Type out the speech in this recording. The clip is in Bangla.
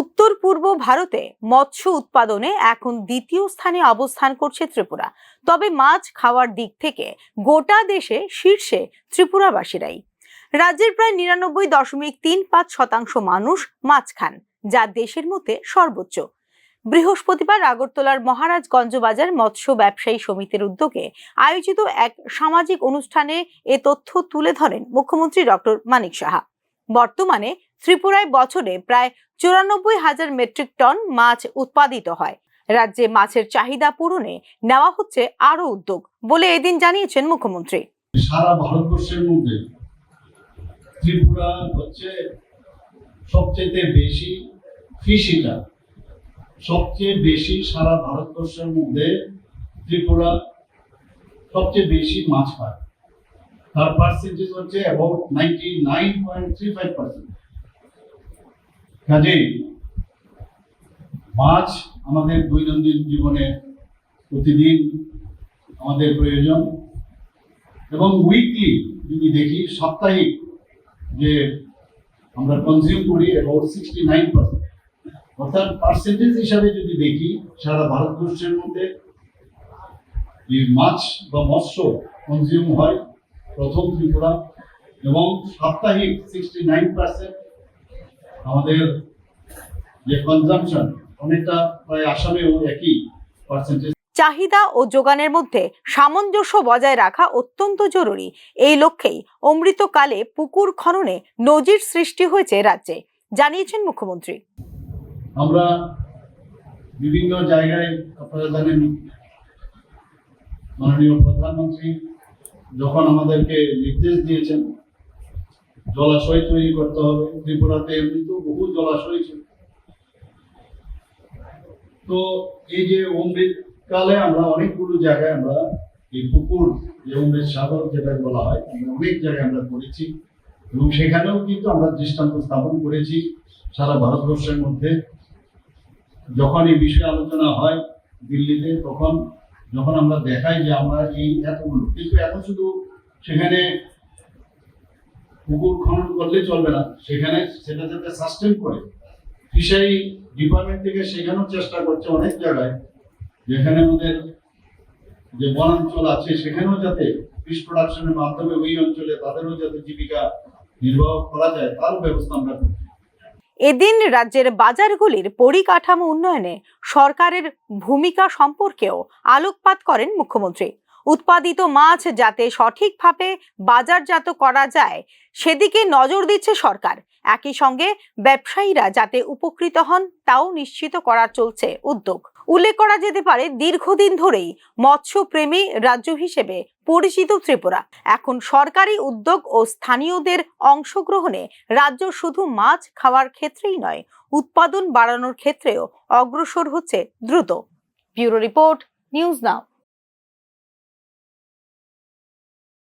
উত্তর পূর্ব ভারতে মৎস্য উৎপাদনে এখন দ্বিতীয় স্থানে অবস্থান করছে ত্রিপুরা। তবে মাছ খাওয়ার দিক থেকে গোটা দেশে শীর্ষে ত্রিপুরাবাসীরাই। রাজ্যের প্রায় নিরানব্বই দশমিক তিন পাঁচ শতাংশ মানুষ মাছ খান, যা দেশের মধ্যে সর্বোচ্চ। বৃহস্পতিবার আগরতলার মহারাজগঞ্জ বাজার মৎস্য ব্যবসায়ী সমিতির উদ্যোগে আয়োজিত এক সামাজিক অনুষ্ঠানে এ তথ্য তুলে ধরেন মুখ্যমন্ত্রী ডক্টর মানিক সাহা। বর্তমানে ত্রিপুরায় বছরে প্রায় চুরানব্বই হাজার মেট্রিক টন মাছ উৎপাদিত হয়। রাজ্যে মাছের চাহিদা পূরণে নেওয়া হচ্ছে আরও উদ্যোগ বলে এদিন জানিয়েছেন মুখ্যমন্ত্রী। সারা ভারতবর্ষের মধ্যে ত্রিপুরা হচ্ছে সবচেয়ে বেশি ফিশ সবচেয়ে বেশি সারা ভারতবর্ষের মধ্যে ত্রিপুরা সবচেয়ে বেশি মাছ পায়। তার পার্সেন্টেজ হচ্ছে about ninety nine point three five percent কাজেই মাছ আমাদের দৈনন্দিন জীবনে প্রতিদিন আমাদের প্রয়োজন এবং উইকলি যদি দেখি, সাপ্তাহিক যে আমরা কনজিউম করি অ্যাবাউট সিক্সটি নাইন পার্সেন্ট অর্থাৎ পার্সেন্টেজ হিসাবে যদি দেখি, সারা ভারতবর্ষের মধ্যে যে মাছ বা মৎস্য কনজিউম হয়, প্রথম ত্রিপুরা এবং সাপ্তাহিক সিক্সটি নাইন পার্সেন্ট আমাদের যে কনজামশন অনেকটা প্রায় আসামেও একই পার্সেন্টেজ চাহিদা ও যোগানের মধ্যে সামঞ্জস্য বজায় রাখা অত্যন্ত জরুরি। এই লক্ষ্যেই অমৃতকালে পুকুর খননে নজির সৃষ্টি হয়েছে রাজ্যে জানিয়েছেন মুখ্যমন্ত্রী। আমরা বিভিন্ন জায়গায় আপনারা জানেন মাননীয় প্রধানমন্ত্রী যখন আমাদেরকে নির্দেশ দিয়েছেন জলাশয় তৈরি করতে হবে, ত্রিপুরাতে এমনি তো বহু জলাশয় ছিল। তো এই যে অমৃতকালে আমরা অনেকগুলো জায়গায় আমরা এই পুকুর, যে অমৃত সাগর যেটা বলা হয় অনেক জায়গায় আমরা করেছি এবং সেখানেও কিন্তু আমরা দৃষ্টান্ত স্থাপন করেছি সারা ভারতবর্ষের মধ্যে। যখন এই বিষয়ে আলোচনা হয় দিল্লিতে, তখন যখন আমরা দেখাই যে আমরা এই এতগুলো, কিন্তু এত শুধু সেখানে পুকুর খনন করলে চলবে না। সেখানে সেটা যাতে সাস্টেন করে। ফিশারি ডিপার্টমেন্ট থেকে সেখানেও চেষ্টা করছে অনেক জায়গায়, যেখানে আমাদের যে বনাঞ্চল আছে, সেখানেও যাতে ফিশ প্রোডাকশনের মাধ্যমে ওই অঞ্চলে তাদেরও যাতে জীবিকা নির্বাহ করা যায় তারও ব্যবস্থা আমরা করছি। এদিন রাজ্যের বাজারগুলির পরিকাঠামো উন্নয়নে সরকারের ভূমিকা সম্পর্কেও আলোকপাত করেন মুখ্যমন্ত্রী। উৎপাদিত মাছ যাতে সঠিকভাবে বাজারজাত করা যায়, সেদিকে নজর দিচ্ছে সরকার। একই সঙ্গে ব্যবসায়ীরা যাতে উপকৃত হন, তাও নিশ্চিত করা চলছে উদ্যোগ। উল্লেখ করা যেতে পারে, দীর্ঘদিন ধরেই মৎস্যপ্রেমী রাজ্য হিসেবে পরিচিত ত্রিপুরা। এখন সরকারি উদ্যোগ ও স্থানীয়দের অংশগ্রহণে রাজ্য শুধু মাছ খাওয়ার ক্ষেত্রেই নয়, উৎপাদন বাড়ানোর ক্ষেত্রেও অগ্রসর হচ্ছে দ্রুত। Bureau report, news now.